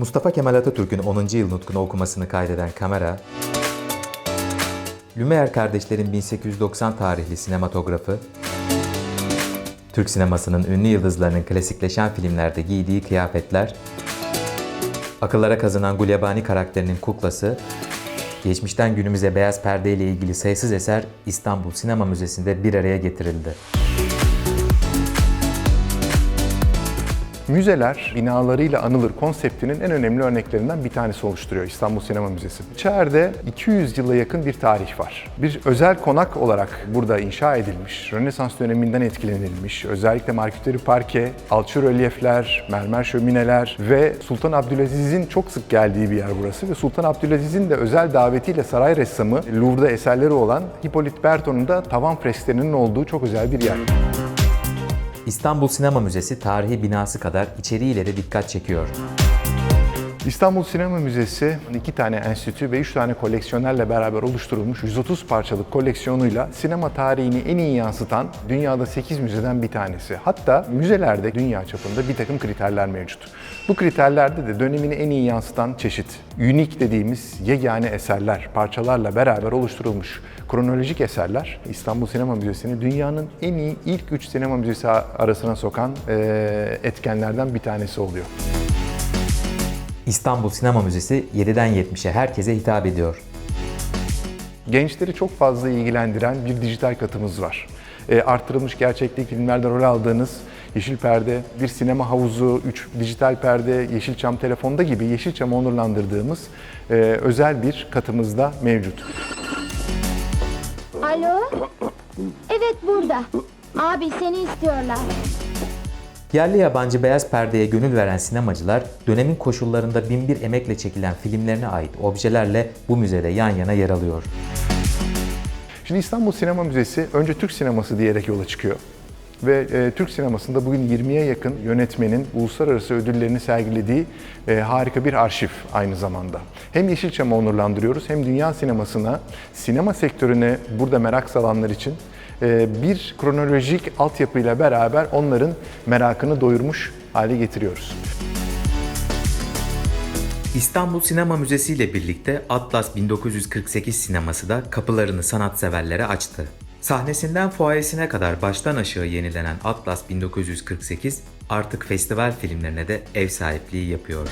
Mustafa Kemal Atatürk'ün 10. yıl nutkunu okumasını kaydeden kamera, Lumière kardeşlerin 1890 tarihli sinematografı, Türk sinemasının ünlü yıldızlarının klasikleşen filmlerde giydiği kıyafetler, akıllara kazınan Gulyabani karakterinin kuklası, geçmişten günümüze beyaz perde ile ilgili sayısız eser İstanbul Sinema Müzesi'nde bir araya getirildi. Müzeler binalarıyla anılır konseptinin en önemli örneklerinden bir tanesi oluşturuyor İstanbul Sinema Müzesi. İçeride 200 yıla yakın bir tarih var. Bir özel konak olarak burada inşa edilmiş, Rönesans döneminden etkilenilmiş, özellikle marküteri parke, alçı rölyefler, mermer şömineler ve Sultan Abdülaziz'in çok sık geldiği bir yer burası ve Sultan Abdülaziz'in de özel davetiyle saray ressamı Louvre'da eserleri olan Hippolyte Berton'un da tavan fresklerinin olduğu çok özel bir yer. İstanbul Sinema Müzesi tarihi binası kadar içeriğiyle de dikkat çekiyor. İstanbul Sinema Müzesi iki tane enstitü ve üç tane koleksiyonerle beraber oluşturulmuş 130 parçalık koleksiyonuyla sinema tarihini en iyi yansıtan dünyada 8 müzeden bir tanesi. Hatta müzelerde dünya çapında bir takım kriterler mevcut. Bu kriterlerde de dönemini en iyi yansıtan çeşit, unik dediğimiz yegane eserler, parçalarla beraber oluşturulmuş kronolojik eserler İstanbul Sinema Müzesi'ni dünyanın en iyi ilk üç sinema müzesi arasına sokan etkenlerden bir tanesi oluyor. İstanbul Sinema Müzesi 7'den 70'e herkese hitap ediyor. Gençleri çok fazla ilgilendiren bir dijital katımız var. E, arttırılmış gerçeklik filmlerde rol aldığınız Yeşil Perde, bir sinema havuzu, 3 dijital perde, Yeşilçam telefonda gibi Yeşilçam'ı onurlandırdığımız e, özel bir katımız da mevcut. Alo? Evet burada. Abi seni istiyorlar. Yerli yabancı beyaz perdeye gönül veren sinemacılar dönemin koşullarında binbir emekle çekilen filmlerine ait objelerle bu müzede yan yana yer alıyor. Şimdi İstanbul Sinema Müzesi önce Türk sineması diyerek yola çıkıyor. Ve e, Türk sinemasında bugün 20'ye yakın yönetmenin uluslararası ödüllerini sergilediği e, harika bir arşiv aynı zamanda. Hem Yeşilçam'ı onurlandırıyoruz hem dünya sinemasına, sinema sektörüne burada merak salanlar için bir kronolojik altyapıyla beraber onların merakını doyurmuş hale getiriyoruz. İstanbul Sinema Müzesi ile birlikte Atlas 1948 sineması da kapılarını sanatseverlere açtı. Sahnesinden fuayesine kadar baştan aşağı yenilenen Atlas 1948 artık festival filmlerine de ev sahipliği yapıyor.